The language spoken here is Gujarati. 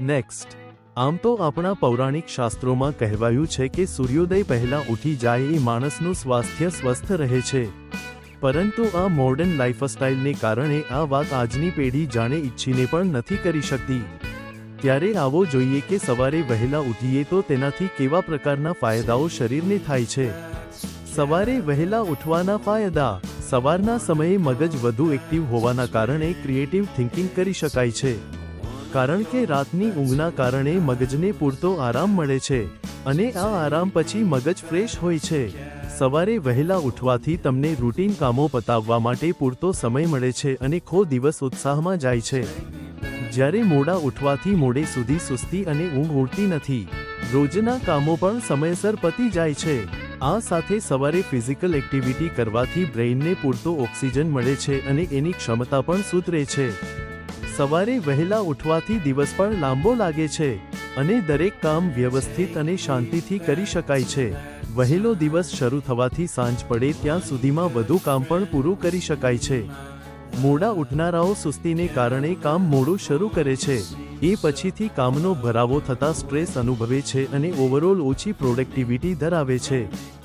નેક્સ્ટ આમ તો આપણા પૌરાણિક શાસ્ત્રોમાં કહેવાયું છે કે સૂર્યોદય પહેલા ઉઠી જાય એ માણસનું સ્વાસ્થ્ય સ્વસ્થ રહે છે. પરંતુ આ મોડર્ન લાઇફસ્ટાઇલને કારણે આ વાત આજની પેઢી જાણે ઈચ્છીને પણ નથી કરી શકતી. ત્યારે આવો જોઈએ કે સવારે વહેલા ઉઠીએ તો તેનાથી કેવા પ્રકારના ફાયદાઓ શરીરને થાય છે? સવારે વહેલા ઉઠવાના ફાયદા. સવારના સમયે મગજ વધુ એક્ટિવ હોવાના કારણે ક્રિએટિવ થિંકિંગ કરી શકાય છે. કારણ કે રાતની ઊંઘના કારણે મગજને પૂરતો આરામ મળે છે અને આ આરામ પછી મગજ ફ્રેશ હોય છે. સવારે વહેલા ઉઠવાથી તમને રૂટીન કામો પતાવવા માટે પૂરતો સમય મળે છે અને ખો દિવસ ઉત્સાહમાં જાય છે. જ્યારે મોડા ઉઠવાથી મોડે સુધી સુસ્તી અને ઊંઘ ઉડતી નથી. રોજના કામો પણ સમયસર પતી જાય છે. આ સાથે સવારે ફિઝિકલ એક્ટિવિટી કરવાથી બ્રેઇનને પૂરતો ઓક્સિજન મળે છે અને એની ક્ષમતા પણ સુધરે છે. સવારે વહેલા ઉઠવાથી દિવસ પણ લાંબો લાગે છે અને દરેક કામ વ્યવસ્થિત અને શાંતિથી કરી શકાય છે. વહેલો દિવસ શરૂ થવાથી સાંજ પડે ત્યાં સુધીમાં વધુ કામ પણ પૂરું કરી શકાય છે. મોડા ઉઠનારાઓ સુસ્તીને કારણે કામ મોડું શરૂ કરે છે. એ પછીથી કામનો ભરાવો થતા સ્ટ્રેસ અનુભવે છે અને ઓવરઓલ ઓછી પ્રોડક્ટિવિટી ધરાવે છે.